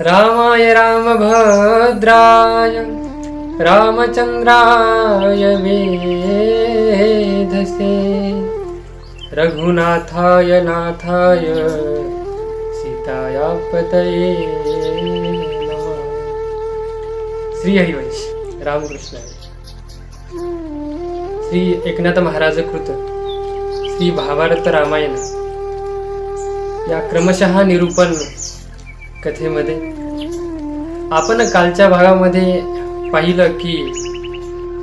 रामाय रामभद्राय रामचन्द्राय वेधसे। रघुनाथाय नाथाय सीताया पतये श्री हरिवंश रामकृष्ण। श्री एकनाथ महाराज कृत श्री भावार्थ रामायण। या क्रमशः निरूपण कथेमध्ये. आपण कालच्या भागामध्ये पाहिलं की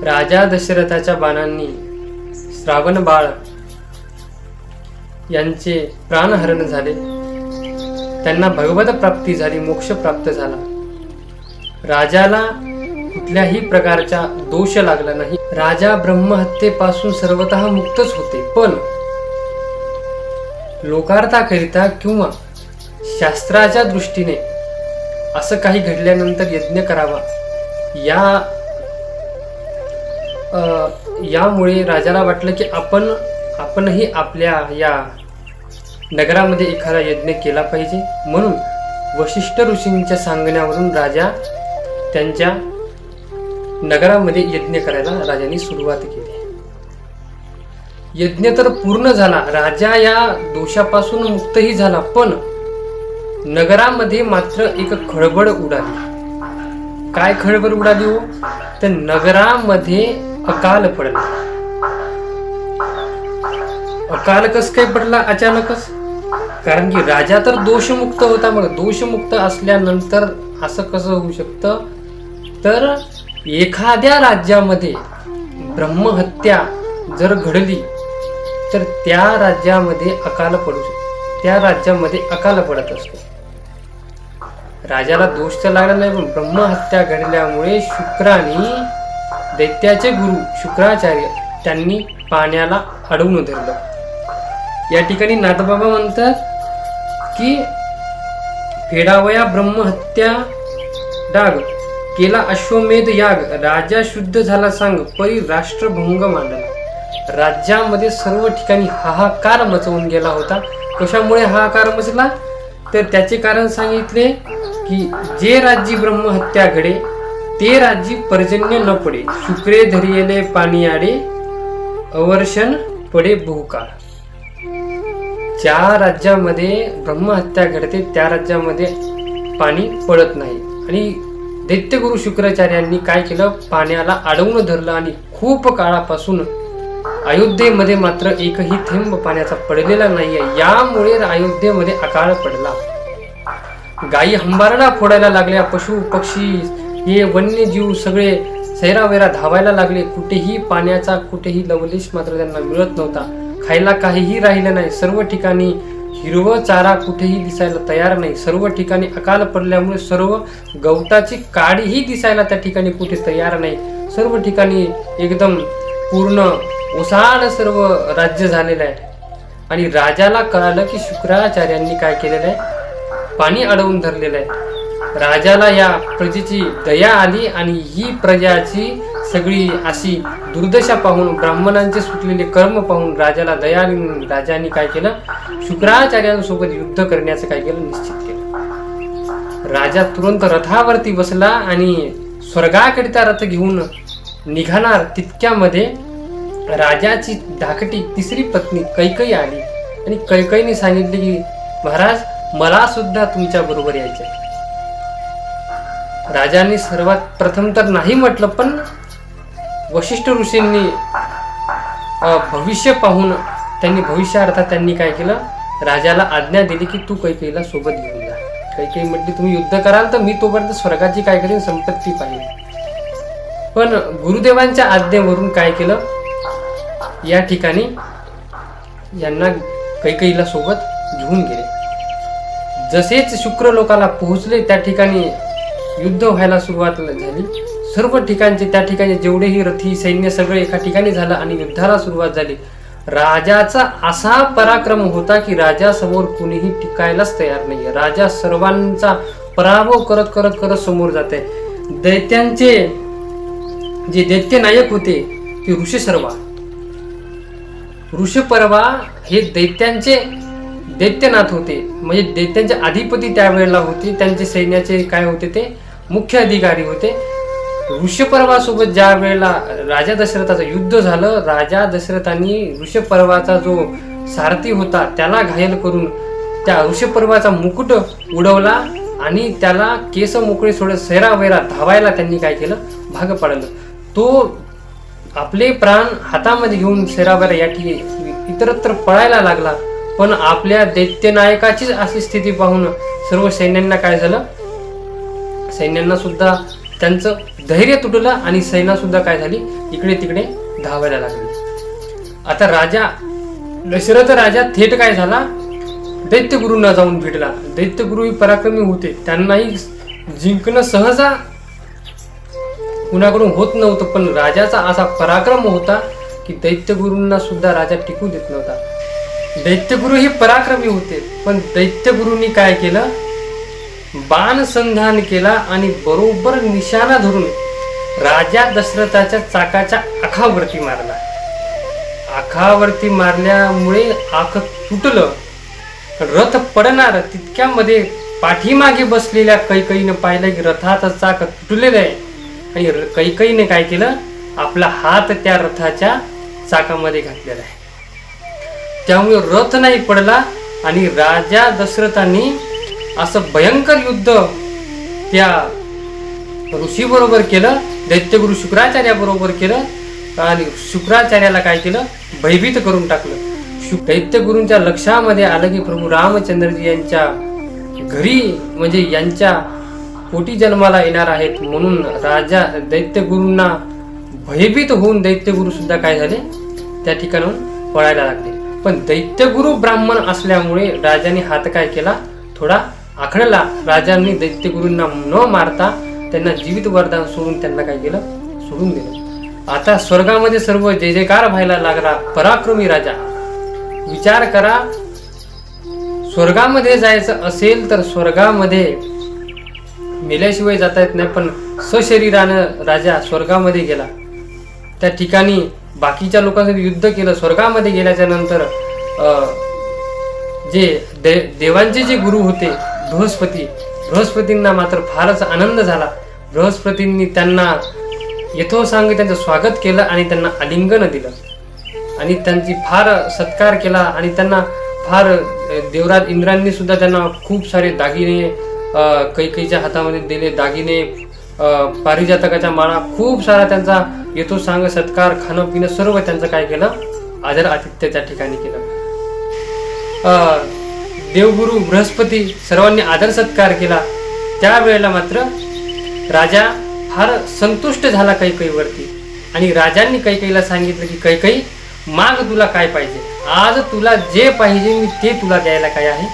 राजा दशरथाच्या बाणांनी श्रावण बाळ यांचे प्राणहरण झाले. त्यांना भगवत प्राप्ती झाली मोक्ष प्राप्त झाला. राजाला कुठल्याही प्रकारचा दोष लागला नाही. राजा ब्रह्महत्येपासून सर्वतः मुक्तच होते. पण लोकार्थाकरिता किंवा शास्त्राच्या दृष्टीने असं काही घडल्यानंतर यज्ञ करावा. या यामुळे राजाला वाटलं की आपण आपणही आपल्या या नगरामध्ये एखादा यज्ञ केला पाहिजे. म्हणून वशिष्ठ ऋषींच्या सांगण्यावरून राजा त्यांच्या नगरामध्ये यज्ञ करायला राजाने सुरुवात केली. यज्ञ तर पूर्ण झाला. राजा या दोषापासून मुक्तही झाला पण नगरामध्ये मात्र एक खळबळ उडाली. काय खळबळ उडाली हो? तर नगरामध्ये अकाल पडला. अकाल कस काय पडला अचानकच? कारण की राजा तर दोषमुक्त होता मग दोषमुक्त असल्यानंतर असं कसं होऊ शकतं? तर एखाद्या राज्यामध्ये ब्रह्महत्या जर घडली तर त्या राज्यामध्ये अकाल पडू शकतो. त्या राज्यामध्ये अकाल पडत असतो. राजाला दोष तर लागला नाही पण ब्रह्महत्या घडल्यामुळे शुक्राने दैत्याचे गुरु शुक्राचार्य त्यांनी पाण्याला अडवून धरलं. या ठिकाणी नाथबाबा म्हणतात की फेडावया ब्रह्महत्या डाग केला अश्वमेध याग राजा शुद्ध झाला सांग परी राष्ट्रभंग मांडला. राज्यामध्ये सर्व ठिकाणी हाहाकार मचवून गेला होता. कशामुळे हाहाकार मचला? तर त्याचे कारण सांगितले की जे राज्य ब्रह्महत्या घडे ते राज्य पर्जन्य न पडे. शुक्रे धरियले पाणी आडे अवर्षण पडे बहुकाळ. ज्या राज्यामध्ये ब्रह्महत्या घडते त्या राज्यामध्ये पाणी पडत नाही. आणि दैत्यगुरु शुक्राचार्यांनी काय केलं? पाण्याला अडवून धरलं आणि खूप काळापासून अयोध्येमध्ये मात्र एकही थेंब पाण्याचा पडलेला नाहीये. यामुळे अयोध्येमध्ये अकाळ पडला. गायी हंबारडा फोडायला लागल्या. पशु पक्षी हे वन्यजीव सगळे सैरावेरा धावायला लागले. कुठेही पाण्याचा कुठेही लवलेश मात्र त्यांना मिळत नव्हता. खायला काहीही राहिलं नाही. सर्व ठिकाणी हिरवं चारा कुठेही दिसायला तयार नाही. सर्व ठिकाणी अकाल पडल्यामुळे सर्व गवताची काडीही दिसायला त्या ठिकाणी कुठे तयार नाही. सर्व ठिकाणी एकदम पूर्ण ओसाड सर्व राज्य झालेलं आहे. आणि राजाला कळालं की शुक्राचार्यांनी काय केलेलं आहे? पाणी अडवून धरलेलं आहे. राजाला या प्रजेची दया आली आणि ही प्रजाची सगळी अशी दुर्दशा पाहून ब्राह्मणांचे सुटलेले कर्म पाहून राजाला दया आली म्हणून राजाने काय केलं? शुक्राचार्यांसोबत युद्ध करण्याचं काय केलं? निश्चित केलं. राजा तुरंत रथावरती बसला आणि स्वर्गाकरिता रथ घेऊन निघाणार तितक्यामध्ये राजाची धाकटी तिसरी पत्नी कैकई आली आणि कैकईने सांगितले की महाराज मला सुद्धा तुमच्या बरोबर यायचे राजाने सर्वात प्रथम तर नाही म्हटलं पण वशिष्ठ ऋषींनी भविष्य पाहून त्यांनी भविष्यार्थात त्यांनी काय केलं? राजाला आज्ञा दिली की तू कैकईला सोबत घेऊन जा. कैकेयी म्हटली तुम्ही युद्ध कराल तर मी तोपर्यंत स्वर्गाची काय करीन? संपत्ती पाहिजे. पण गुरुदेवांच्या आज्ञेवरून काय केलं? या ठिकाणी यांना कैकईला सोबत घेऊन गेले. जसेच शुक्र लोकाला पोहोचले त्या ठिकाणी युद्ध व्हायला सुरुवात झाली. सर्व ठिकाणचे त्या ठिकाणी जेवढेही रथी सैन्य सगळे एका ठिकाणी झालं आणि युद्धाला सुरुवात झाली. राजाचा असा पराक्रम होता की राजा समोर कुणीही टिकायलाच तयार नाही राजा सर्वांचा पराभव करत करत करत समोर जाते. दैत्यांचे जे दैत्य नायक होते ते ऋषसर्वा ऋषपर्वा हे दैत्यांचे दैत्यनाथ होते. म्हणजे दैत्यांचे अधिपती त्यावेळेला होते. त्यांचे सैन्याचे काय होते ते? मुख्य अधिकारी होते. ऋषपर्वासोबत ज्या वेळेला राजा दशरथाचं युद्ध झालं राजा दशरथांनी ऋषपर्वाचा जो सारथी होता त्याला घायल करून त्या ऋषपर्वाचा मुकुट उडवला आणि त्याला केस मोकळे सोडत सैरावैरा धावायला त्यांनी काय केलं? भाग पाडलं. तो आपले प्राण हातामध्ये घेऊन सेराबाला या ठिकाणी इतरत्र पळायला लागला. पण आपल्या दैत्यनायकाचीच अशी स्थिती पाहून सर्व सैन्यांना काय झालं? सैन्यांना सुद्धा त्यांचं धैर्य तुटलं आणि सैना सुद्धा काय झाली? इकडे तिकडे धावायला लागली. आता राजा दशरथ राजा थेट काय झाला? दैत्यगुरूंना जाऊन भेटला. दैत्यगुरू ही पराक्रमी होते. त्यांनाही जिंकणं सहजा कुणाकडून होत नव्हतं पण राजाचा असा पराक्रम होता की दैत्यगुरूंना सुद्धा राजा टिकू देत नव्हता. दैत्यगुरु हे पराक्रमी होते पण दैत्यगुरूंनी काय केलं? बाण संधान केला आणि बरोबर निशाणा धरून राजा दशरथाच्या चाकाच्या आखावरती मारला. आखावरती मारल्यामुळे आख तुटलं. रथ पडणार तितक्यामध्ये पाठीमागे बसलेल्या कैकईनं पाहिलं की रथाचं चाक तुटलेलं आहे. आणि र- कैकईने काय केलं? आपला हात त्या रथाच्या चाकामध्ये घातलेला आहे. त्यामुळे रथ नाही पडला आणि राजा दशरथांनी असं भयंकर युद्ध त्या ऋषीबरोबर केलं दैत्यगुरु शुक्राचार्याबरोबर केलं आणि शुक्राचार्याला काय केलं? भयभीत करून टाकलं. शु दैत्यगुरूंच्या लक्षामध्ये आलं की प्रभू रामचंद्रजी यांच्या घरी म्हणजे यांच्या पोटी जन्माला येणार आहेत म्हणून राजा दैत्यगुरूंना भयभीत होऊन दैत्यगुरु सुद्धा काय झाले? त्या ठिकाणाहून पळायला लागले. पण दैत्यगुरु ब्राह्मण असल्यामुळे राजाने हात काय केला? थोडा आखडला. राजांनी दैत्यगुरूंना न मारता त्यांना जीवित वरदान सोडून त्यांना काय केलं? सोडून दिलं. आता स्वर्गामध्ये सर्व जय जयकार व्हायला लागला. पराक्रमी राजा. विचार करा. स्वर्गामध्ये जायचं असेल तर स्वर्गामध्ये मेल्याशिवाय जाता येत नाही पण सशरीरानं राजा स्वर्गामध्ये गेला. त्या ठिकाणी बाकीच्या लोकांसाठी युद्ध केलं स्वर्गामध्ये गेल्याच्यानंतर जे दे देवांचे जे गुरु होते बृहस्पती बृहस्पतींना मात्र फारच आनंद झाला. बृहस्पतींनी त्यांना यथोसांग त्यांचं स्वागत केलं आणि त्यांना आलिंगन दिलं. आणि त्यांची फार सत्कार केला आणि त्यांना फार देवराज इंद्रांनी सुद्धा त्यांना खूप सारे दागिने कैकईच्या हातामध्ये दिले दागिने पारिजातकाच्या माळा खूप सारा त्यांचा येतो सांग सत्कार खाणं पिणं सर्व त्यांचं काय केलं? आदर आतिथ्य त्या ठिकाणी केलं. देवगुरु बृहस्पती सर्वांनी आदर सत्कार केला. त्यावेळेला मात्र राजा फार संतुष्ट झाला कैकईवरती. आणि राजांनी कैकईला सांगितलं की कैकई माग तुला काय पाहिजे? आज तुला जे पाहिजे मी ते तुला द्यायला काय आहे?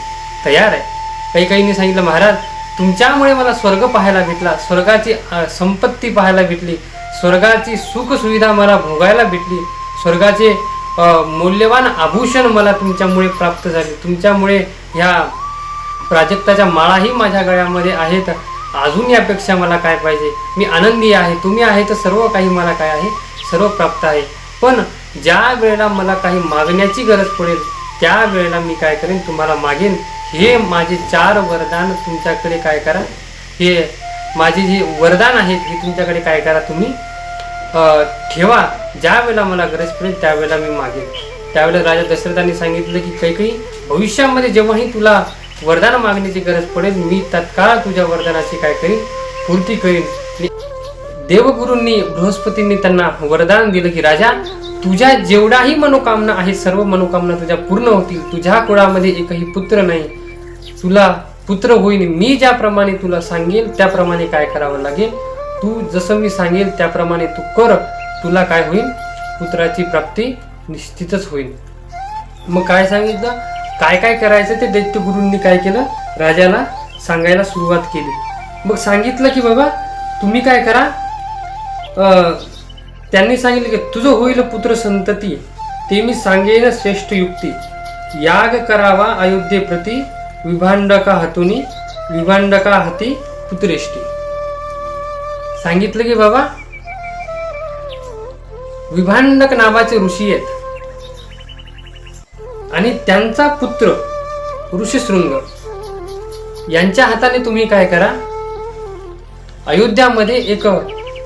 तयार आहे. कैकईने सांगितलं महाराज तुमच्यामुळे मला स्वर्ग पाहायला भेटला स्वर्गाची संपत्ती पाहायला भेटली स्वर्गाची सुख सुविधा मला भोगायला भेटली स्वर्गाचे मौल्यवान आभूषण मला तुमच्यामुळे प्राप्त झाले तुमच्यामुळे ह्या प्राजक्ताच्या माळाही माझ्या गळ्यामध्ये आहेत अजून यापेक्षा मला काय पाहिजे? मी आनंदी आहे तुम्ही आहे तर सर्व काही मला काय आहे सर्व प्राप्त आहे. पण ज्या वेळेला मला काही मागण्याची गरज पडेल त्या वेळेला मी काय करेन तुम्हाला मागेन. हे माझे चार वरदान तुमच्याकडे काय करा? हे माझे जे वरदान आहेत हे तुमच्याकडे काय करा तुम्ही? ठेवा. ज्या वेळेला मला गरज पडेल त्यावेळेला मी मागेन. त्यावेळेला राजा दशरथांनी सांगितलं की काही काही भविष्यामध्ये जेव्हाही तुला वरदान मागण्याची गरज पडेल मी तत्काळ तुझ्या वरदानाची काय करीन? पूर्ती करीन. देवगुरूंनी बृहस्पतींनी त्यांना वरदान दिलं की राजा तुझ्या जेवढाही मनोकामना आहेत सर्व मनोकामना तुझ्या पूर्ण होतील. तुझ्या कुळामध्ये एकही पुत्र नाही. तुला पुत्र होईल मी ज्याप्रमाणे तुला सांगेल त्याप्रमाणे काय करावं लागेल? तू जसं मी सांगेल त्याप्रमाणे तू कर. तुला काय होईल पुत्राची प्राप्ती निश्चितच होईल मग काय सांगितलं? काय काय करायचं ते दैत्यगुरूंनी काय केलं? राजाला सांगायला सुरुवात केली. मग सांगितलं की बाबा तुम्ही काय करा? त्यांनी सांगितलं की तुझं होईल पुत्र संतती. ते मी सांगेन श्रेष्ठ युक्ती. याग करावा अयोध्येप्रती. विभांडका हातुनी विभांडका हाती पुत्रेष्टी. सांगितलं की बाबा विभांडक नावाचे ऋषी आहेत. आणि त्यांचा पुत्र ऋषीशृंग. यांच्या हाताने तुम्ही काय करा? अयोध्यामध्ये एक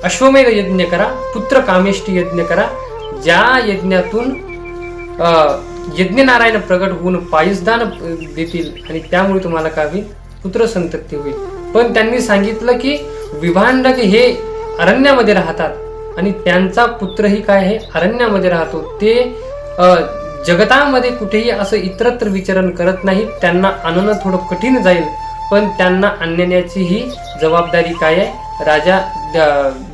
अश्वमेध यज्ञ करा पुत्र कामेष्टी यज्ञ करा ज्या यज्ञातून यज्ञनारायण प्रगट होऊन पायुसदान देतील आणि त्यामुळे तुम्हाला काय होईल पुत्र संतती होईल. पण त्यांनी सांगितलं की विभांडक हे अरण्यामध्ये राहतात आणि त्यांचा पुत्रही काय आहे? अरण्यामध्ये राहतो. ते जगतामध्ये कुठेही असं इतरत्र विचरण करत नाही त्यांना आणणं थोडं कठीण जाईल पण त्यांना आणण्याची ही जबाबदारी काय आहे? राजा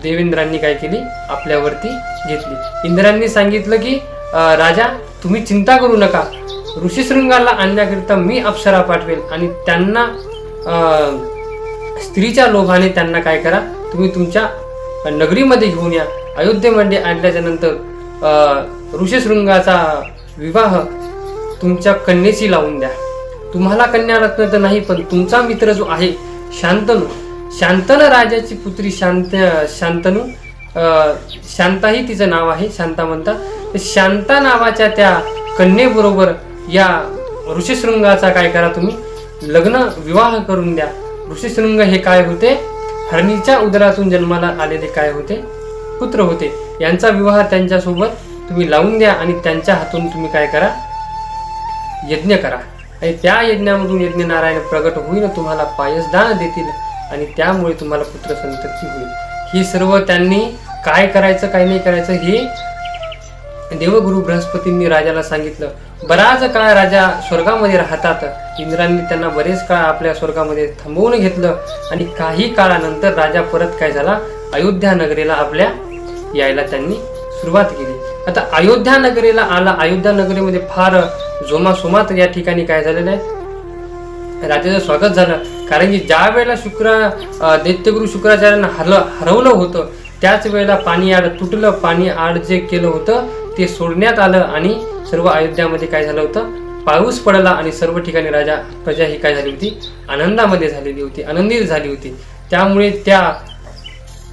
देवेंद्रांनी काय केली? आपल्यावरती घेतली. इंद्रांनी सांगितलं की राजा तुम्ही चिंता करू नका. ऋषीशृंगाला आणण्याकरिता मी अप्सरा पाठवेल आणि त्यांना स्त्रीच्या लोभाने त्यांना काय करा तुम्ही तुमच्या नगरीमध्ये घेऊन या. अयोध्येमध्ये आणल्याच्या नंतर ऋषीशृंगाचा विवाह तुमच्या कन्येशी लावून द्या. तुम्हाला कन्या रत्न तर नाही पण तुमचा मित्र जो आहे शांतनू. शांतन राजाची पुत्री शांत शांतनू शांताही शांता ही तिचं नाव आहे शांता म्हणतात. तर शांता नावाच्या त्या कन्येबरोबर या ऋषीशृंगाचा काय करा तुम्ही? लग्न विवाह करून द्या. ऋषीशृंग हे काय होते? हरणीच्या उदरातून जन्माला आलेले काय होते? पुत्र होते. यांचा विवाह त्यांच्यासोबत तुम्ही लावून द्या आणि त्यांच्या हातून तुम्ही काय करा? यज्ञ करा. आणि त्या यज्ञामधून यज्ञ नारायण प्रगट होईल तुम्हाला पायसदान देतील आणि त्यामुळे तुम्हाला पुत्र संतती होईल. ही सर्व त्यांनी काय करायचं काय नाही करायचं हे देवगुरु बृहस्पतींनी राजाला सांगितलं. बराच काळ राजा स्वर्गामध्ये राहतात. इंद्रांनी त्यांना बरेच काळ आपल्या स्वर्गामध्ये थांबवून घेतलं आणि काही काळानंतर राजा परत काय झाला? अयोध्या नगरीला आपल्या यायला त्यांनी सुरुवात केली. आता अयोध्या नगरीला आला. अयोध्या नगरीमध्ये फार जोमासोमात या ठिकाणी काय झालेलं आहे? राजाचं स्वागत झालं. कारण की ज्या वेळेला शुक्र दैत्यगुरु शुक्राचार्यांना हरलं हरवलं होतं त्याच वेळेला पाणी आड तुटलं पाणी आड जे केलं होतं ते सोडण्यात आलं आणि सर्व अयोध्यामध्ये काय झालं होतं? पाऊस पडला आणि सर्व ठिकाणी राजा प्रजा ही काय झाली होती? आनंदामध्ये झालेली होती आनंदित झाली होती. त्यामुळे त्या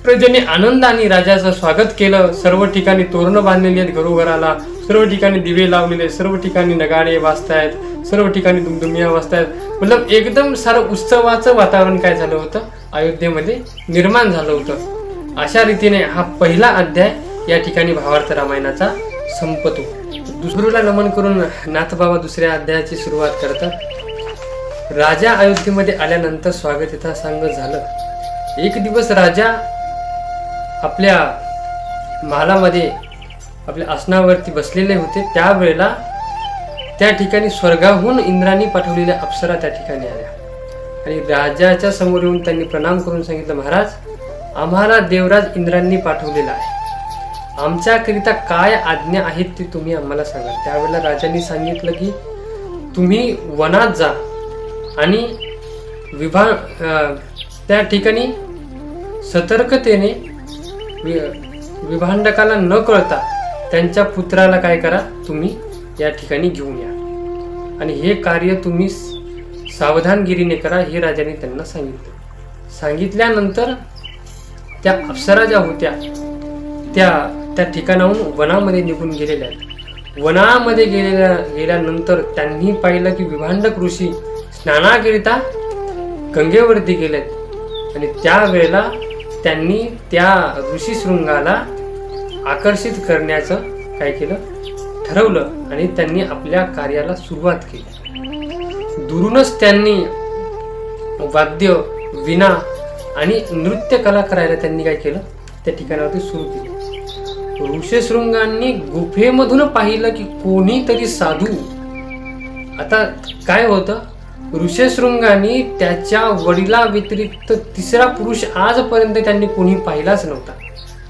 प्रजेने आनंदाने राजाचं स्वागत केलं. सर्व ठिकाणी तोरणं बांधलेली आहेत घरोघराला सर्व ठिकाणी दिवे लावलेले आहेत सर्व ठिकाणी नगाडे वाजतायत सर्व ठिकाणी दुमदुमिया वाजतायत. मतलब एकदम सारं उत्सवाचं वातावरण काय झालं होतं? अयोध्येमध्ये निर्माण झालं होतं. अशा रीतीने हा पहिला अध्याय या ठिकाणी भावार्थ रामायणाचा संपतो. दुसरूला नमन करून नाथबाबा दुसऱ्या अध्यायाची सुरुवात करतात. राजा अयोध्येमध्ये आल्यानंतर स्वागत यथा सांग झालं. एक दिवस राजा आपल्या महालामध्ये आपल्या आसनावरती बसलेले होते. त्यावेळेला त्या ठिकाणी स्वर्गाहून इंद्रांनी पाठवलेल्या अप्सरा त्या ठिकाणी आल्या. आणि राजाच्या समोर येऊन त्यांनी प्रणाम करून सांगितलं महाराज आम्हाला देवराज इंद्रांनी पाठवलेला आहे. आमच्याकरिता काय आज्ञा आहेत ते तुम्ही आम्हाला सांगा. त्यावेळेला राजांनी सांगितलं की तुम्ही वनात जा आणि विभा त्या ठिकाणी सतर्कतेने वि- विभांडकाला न कळता त्यांच्या पुत्राला काय करा तुम्ही या ठिकाणी घेऊन या. आणि हे कार्य तुम्ही सावधानगिरीने करा हे राजाने त्यांना सांगितलं. सांगितल्यानंतर त्या अप्सरा ज्या होत्या त्या त्या ठिकाणाहून वनामध्ये निघून गेलेल्या आहेत. वनामध्ये गेलेल्या गेल्यानंतर त्यांनी पाहिलं की विभांडक ऋषी स्नानाकरिता गंगेवरती गेलेत. आणि त्यावेळेला त्यांनी त्या ऋषीशृंगाला आकर्षित करण्याचं काय केलं? ठरवलं आणि त्यांनी आपल्या कार्याला सुरुवात केली. दुरूनच त्यांनी वाद्य विना आणि नृत्य कला करायला त्यांनी काय केलं? त्या ठिकाणावरती सुरू केली. ऋषशृंगांनी गुफेमधून पाहिलं की कोणीतरी साधू. आता काय होतं? ऋषशृंगाने त्याच्या वडिला व्यतिरिक्त तिसरा पुरुष आजपर्यंत त्यांनी कोणी पाहिलाच नव्हता.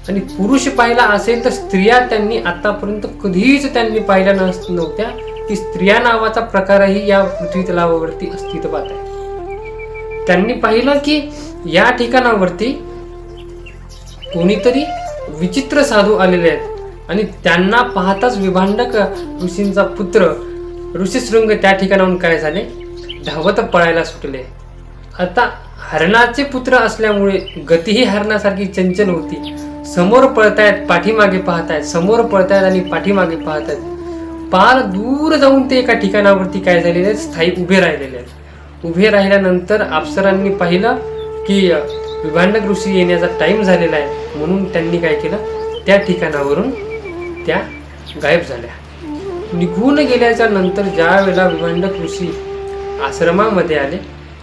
आणि पुरुष पाहिला असेल तर स्त्रिया त्यांनी आतापर्यंत कधीच त्यांनी पाहिल्या नस- नव्हत्या. की स्त्रिया नावाचा प्रकारही या पृथ्वी तलावावरती अस्तित्वात आहे. त्यांनी पाहिलं की या ठिकाणावरती कोणीतरी विचित्र साधू आलेले आहेत. आणि त्यांना पाहताच विभांडक ऋषींचा पुत्र ऋषीशृंग त्या ठिकाणाहून काय झाले? धावत पळायला सुटले. आता हरणाचे पुत्र असल्यामुळे गतीही हरणासारखी चंचल होती. समोर पळतायत पाठीमागे पाहतायत समोर पळतायत आणि पाठीमागे पाहतायत. पार दूर जाऊन ते एका ठिकाणावरती काय झालेले आहेत? स्थायी उभे राहिलेले आहेत. उभे राहिल्यानंतर अप्सरांनी पाहिलं की विभांडक ऋषी येण्याचा टाईम झालेला आहे म्हणून त्यांनी काय केलं? त्या ठिकाणावरून त्या गायब झाल्या. निघून गेल्याच्यानंतर ज्या वेळेला विभांडक ऋषी आश्रमामध्ये आले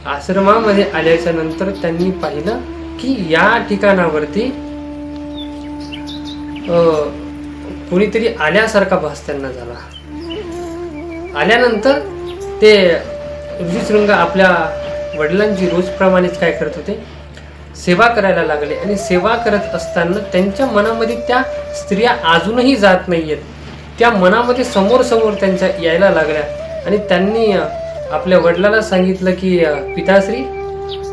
आश्रमामध्ये आल्याच्यानंतर त्यांनी पाहिलं की या ठिकाणावरती कोणीतरी आल्यासारखा भास त्यांना झाला. आल्यानंतर ते ऋषीशृंग आपल्या वडिलांची रोजप्रमाणेच काय करत होते? सेवा करायला लागले आणि सेवा करत असताना त्यांच्या मनामध्ये त्या स्त्रिया अजूनही जात नाही आहेत त्या मनामध्ये समोर समोर त्यांच्या यायला लागल्या आणि त्यांनी आपल्या वडिलाला सांगितलं की पिताश्री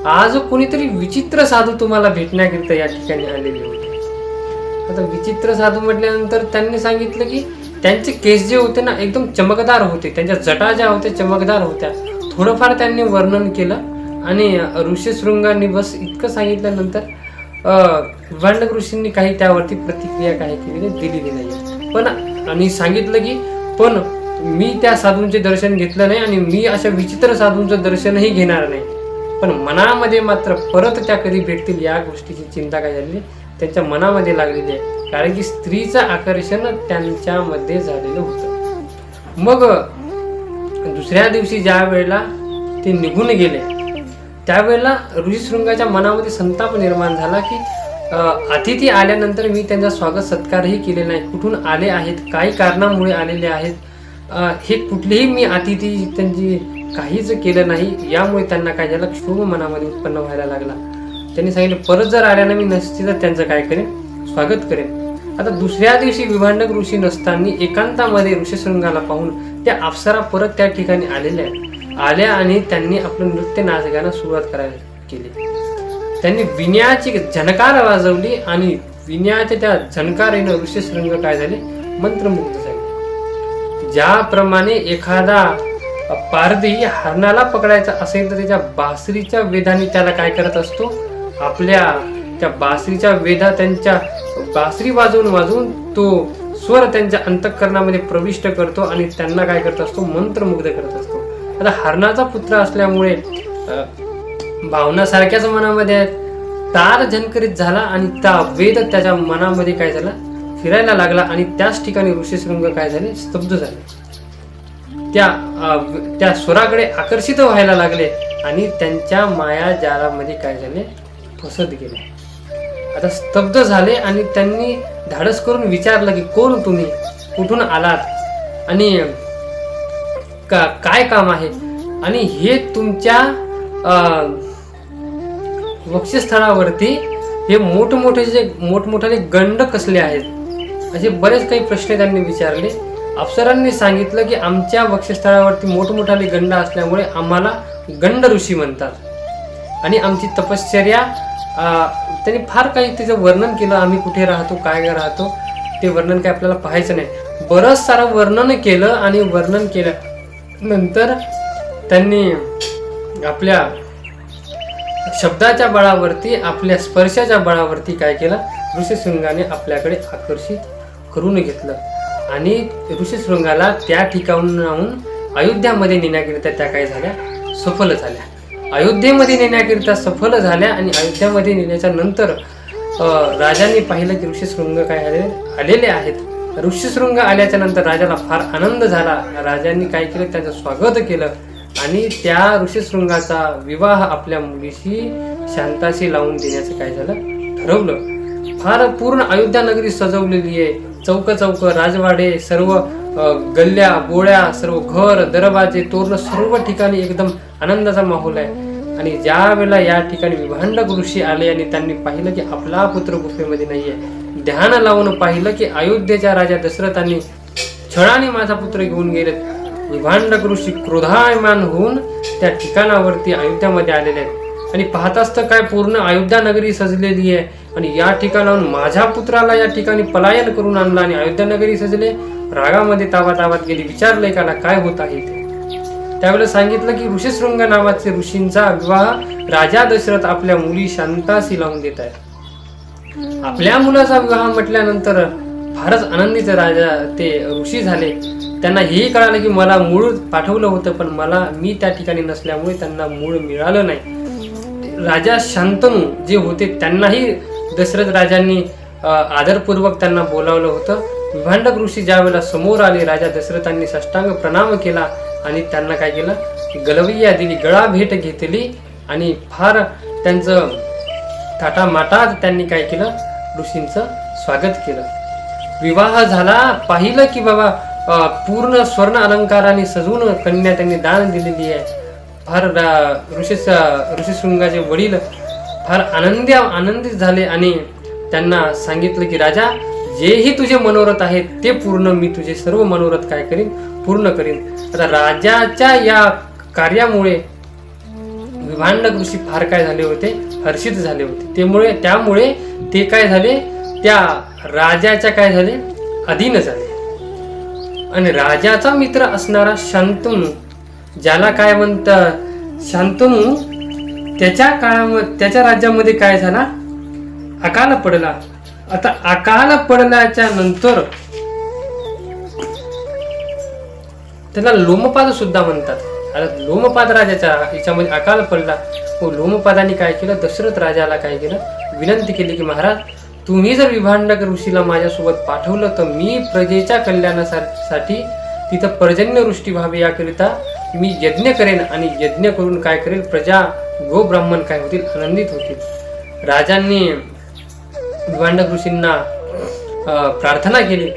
आज कोणीतरी विचित्र साधू तुम्हाला भेटण्याकरिता या ठिकाणी आलेले होते. आता विचित्र साधू म्हटल्यानंतर त्यांनी सांगितलं की त्यांचे केस जे होते ना एकदम चमकदार होते. त्यांच्या जटा ज्या होत्या चमकदार होत्या. थोडंफार त्यांनी वर्णन केलं आणि ऋषीशृंगांनी बस इतकं सांगितल्यानंतर वांडक ऋषींनी काही त्यावरती प्रतिक्रिया काही केलेली दिलेली नाही पण आणि सांगितलं की पण मी त्या साधूंचे दर्शन घेतलं नाही आणि मी अशा विचित्र साधूंचं दर्शनही घेणार नाही. पण मनामध्ये मात्र परत त्या कधी भेटतील या गोष्टीची चिंता काय झालेली त्यांच्या मनामध्ये लागलेली आहे. कारण की स्त्रीचं आकर्षण त्यांच्यामध्ये झालेलं होतं. मग दुसऱ्या दिवशी ज्या वेळेला ते निघून गेले त्यावेळेला ऋषीशृंगाच्या मनामध्ये संताप निर्माण झाला की अतिथी आल्यानंतर मी त्यांचा स्वागत सत्कारही केले नाही. कुठून आले आहेत? काही कारणामुळे आलेले आहेत. हे कुठलेही मी अतिथी त्यांची काहीच केलं नाही. यामुळे त्यांना काय झालं? क्षोभ मनामध्ये उत्पन्न व्हायला लागला. त्यांनी सांगितलं परत जर आल्यानं मी निश्चितच त्यांचं काय करेन? स्वागत करेन. आता दुसऱ्या दिवशी विभांडक ऋषी नसताना एकांतामध्ये ऋषीशृंगाला पाहून त्या अप्सरा परत त्या ठिकाणी आलेल्या आल्या आणि त्यांनी आपलं नृत्य नाच गाणं सुरुवात करायला केली. त्यांनी विनयाची झणकार वाजवली आणि विनयाच्या त्या झनकारीनं ऋषीशृंग काय झाले? मंत्रमुग्ध झाले. ज्याप्रमाणे एखादा पारधी हरणाला पकडायचा असेल तर त्याच्या बासरीच्या वेदाने त्याला काय करत असतो? आपल्या त्या बासरीच्या वेदा त्यांच्या बासरी वाजवून वाजवून तो स्वर त्यांच्या अंतःकरणामध्ये प्रविष्ट करतो आणि त्यांना काय करत असतो? मंत्रमुग्ध करत असतो. आता हरणाचा पुत्र असल्यामुळे भावना सारख्याच मनामध्ये आहेत. तार झनकरीत झाला आणि त्या वेद त्याच्या मनामध्ये काय झाला? फिरायला लागला आणि त्याच ठिकाणी ऋषीशृंग काय झाले? स्तब्ध झाले. त्या त्या स्वराकडे आकर्षित व्हायला लागले आणि त्यांच्या माया जालामध्ये काय झाले? फसत गेले. आता स्तब्ध झाले आणि त्यांनी धाडस करून विचारलं की कोण तुम्ही? कुठून आलात? आणि का काय काम आहे? आणि हे तुमच्या वक्षस्थळावरती हे मोठमोठे जे मोठमोठाले गंड कसले आहेत? असे बरेच काही प्रश्न त्यांनी विचारले. अप्सरांनी सांगितलं की आमच्या वक्षस्थळावरती मोठमोठाले गंड असल्यामुळे आम्हाला गंड ऋषी म्हणतात. आणि आमची तपश्चर्या त्यांनी फार काही त्याचं वर्णन केलं आम्ही कुठे राहतो काय राहतो ते वर्णन काय आपल्याला पाहायचं नाही. बरंच सारं वर्णन केलं आणि वर्णन केलं नंतर त्यांनी आपल्या शब्दाच्या बळावरती आपल्या स्पर्शाच्या बळावरती काय केलं ऋषीशृंगाने आपल्याकडे आकर्षित करून घेतलं. आणि ऋषीशृंगाला त्या ठिकाणाहून अयोध्यामध्ये नेण्याकरिता त्या काय झाल्या सफल झाल्या. अयोध्येमध्ये नेण्याकरिता सफल झाल्या आणि अयोध्यामध्ये नेण्याच्या नंतर राजाने राजांनी पाहिलं की ऋषीशृंग काय आले आलेले आहेत. ऋषीशृंग आल्याच्यानंतर राजाला फार आनंद झाला. राजांनी काय केलं? त्याचं स्वागत केलं. आणि त्या ऋषीशृंगाचा विवाह आपल्या मुलीशी शांताशी लावून देण्याचं काय झालं? ठरवलं. फार पूर्ण अयोध्या नगरी सजवलेली आहे. चौक चौक राजवाडे सर्व गल्ल्या बोळ्या सर्व घर दरवाजे तोरण सर्व ठिकाणी एकदम आनंदाचा माहोल आहे. आणि ज्या वेळेला या ठिकाणी विभांडक ऋषी आले आणि त्यांनी पाहिलं की आपला पुत्र गुफेमध्ये नाहीये ध्यान लावून पाहिलं की अयोध्येच्या राजा दशरथांनी छळाने माझा पुत्र घेऊन गेलेत. विभांडक ऋषी क्रोधायमान होऊन त्या ठिकाणावरती अयोध्यामध्ये आलेले आहेत. आणि पाहताच तर काय पूर्ण अयोध्या नगरी सजलेली आहे. आणि या ठिकाणाहून माझ्या पुत्राला या ठिकाणी पलायन करून आणलं आणि अयोध्यानगरी सजले रागामध्ये ताबा ताबात गेली विचारलं काला काय होत आहे ते. त्यावेळेला सांगितलं की ऋषीशृंग नावाचे ऋषींचा विवाह राजा दशरथ आपल्या मुली शांताशी लावून देत आहे आपल्या मुलाचा विवाह म्हटल्यानंतर फारच आनंदीच राजा ते ऋषी झाले. त्यांना हेही कळालं की मला मूळ पाठवलं होतं पण मला मी त्या ठिकाणी नसल्यामुळे त्यांना मूळ मिळालं नाही. राजा शांतनू जे होते त्यांनाही दशरथ राजांनी आदरपूर्वक त्यांना बोलावलं होतं. विभांडक ऋषी ज्यावेळेला समोर आले राजा दशरथांनी साष्टांग प्रणाम केला आणि त्यांना काय केलं? गलवैया दिली गळा भेट घेतली आणि फार त्यांचं थाटामाटात त्यांनी काय केलं? ऋषींचं स्वागत केलं. विवाह झाला पाहिलं की बाबा पूर्ण स्वर्ण अलंकाराने सजवून कन्या त्यांनी दान दिलेली आहे. फार रा- ऋषी ऋषीशृंगाचे वडील फार आनंदी आनंदित झाले आणि त्यांना सांगितलं की राजा जेही तुझे मनोरथ आहेत ते पूर्ण मी तुझे सर्व मनोरथ काय करीन? पूर्ण करीन. आता राजाच्या या कार्यामुळे विभांडक ऋषी फार काय झाले होते? हर्षित झाले होते. त्यामुळे त्यामुळे ते काय झाले? त्या राजाच्या काय झाले? अधीन झाले. आणि राजाचा मित्र असणारा शांतनू ज्याला काय म्हणतात? शांतनू त्याच्या काळामध्ये त्याच्या राज्यामध्ये काय झाला? अकाल पडला. आता अकाल पडल्याच्या नंतर त्याला लोमपाद सुद्धा म्हणतात. आता लोमपाद राजाच्या याच्यामध्ये अकाल पडला. व लोमपादाने काय केलं? दशरथ राजाला काय केलं? विनंती केली की महाराज तुम्ही जर विभांडक ऋषीला माझ्यासोबत पाठवलं तर मी प्रजेच्या कल्याणासाठी तिथं पर्जन्यवृष्टी व्हावी याकरिता मी यज्ञ करेन आणि यज्ञ करून काय करेल? प्रजा गो ब्राह्मण काय होतील? आनंदित होतील. राजांनी विभांडक ऋषींना प्रार्थना केली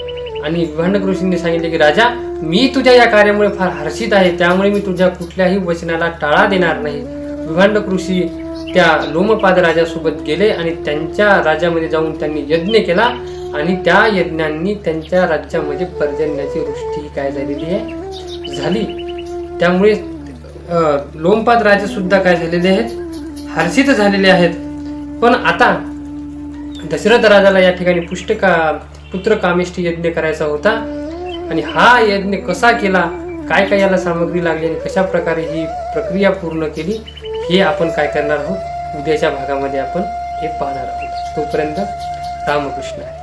आणि विभांडक ऋषींनी सांगितले की राजा मी तुझ्या या कार्यामुळे फार हर्षित आहे. त्यामुळे मी तुझ्या कुठल्याही वचनाला टाळा देणार नाही. विभांडक ऋषी त्या लोमपाद राजासोबत गेले आणि त्यांच्या राज्यामध्ये जाऊन त्यांनी यज्ञ केला आणि त्या यज्ञांनी त्यांच्या राज्यामध्ये पर्जन्याची वृष्टी काय झालेली आहे? झाली. त्यामुळे लोमपाद राजे सुद्धा काय झालेले आहेत? हर्षित झालेले आहेत. पण आता दशरथ राजाला या ठिकाणी पुष्टका पुत्र कामिष्ठी यज्ञ करायचा होता. आणि हा यज्ञ कसा केला? काय काय याला सामग्री लागली? आणि कशा प्रकारे ही प्रक्रिया पूर्ण केली? हे आपण काय करणार आहोत? उद्याच्या भागामध्ये आपण हे पाहणार आहोत. तोपर्यंत रामकृष्ण आहे.